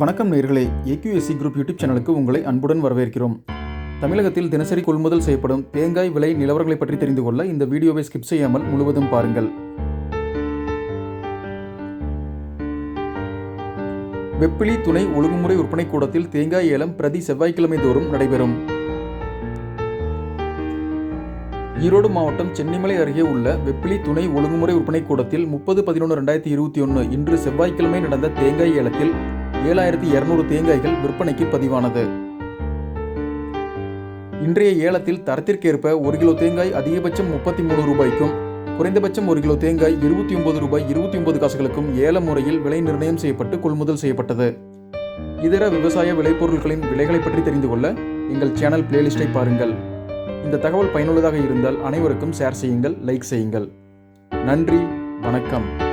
வணக்கம் நேர்களே AQSC group YouTube சேனலுக்கு உங்களை அன்புடன் வரவேற்கிறோம். தமிழகத்தில் தினசரி கொள்முதல் செய்யப்படும் தேங்காய் விலை நிலவரங்களை பற்றி தெரிந்து கொள்ள இந்த வீடியோவை ஸ்கிப் செய்யாமல் முழுவதும் பாருங்கள். வெப்பிலி துணை ஒழுங்குமுறை விற்பனை கூடத்தில் தேங்காய் ஏலம் பிரதி செவ்வாய்க்கிழமை தோறும் நடைபெறும். ஈரோடு மாவட்டம் சென்னிமலை அருகே உள்ள வெப்பிலி துணை ஒழுங்குமுறை விற்பனை கூடத்தில் முப்பது பதினொன்று ரெண்டாயிரத்தி இருபத்தி ஒன்று இன்று செவ்வாய்க்கிழமை நடந்த தேங்காய் ஏலத்தில் ஏழாயிரத்தி இருநூறு தேங்காய்கள் விற்பனைக்கு பதிவானது. இன்றைய ஏலத்தில் தரத்திற்கேற்ப ஒரு கிலோ தேங்காய் அதிகபட்சம் முப்பத்தி மூணு ரூபாய்க்கும் குறைந்தபட்சம் ஒரு கிலோ தேங்காய் இருபத்தி ஒன்பது ரூபாய் இருபத்தி ஒன்பது காசுகளுக்கும் ஏல முறையில் விலை நிர்ணயம் செய்யப்பட்டு கொள்முதல் செய்யப்பட்டது. இதர விவசாய விளைபொருட்களின் விலைகளை பற்றி தெரிந்து கொள்ள எங்கள் சேனல் பிளேலிஸ்டை பாருங்கள். இந்த தகவல் பயனுள்ளதாக இருந்தால் அனைவருக்கும் ஷேர் செய்யுங்கள் லைக் செய்யுங்கள். நன்றி வணக்கம்.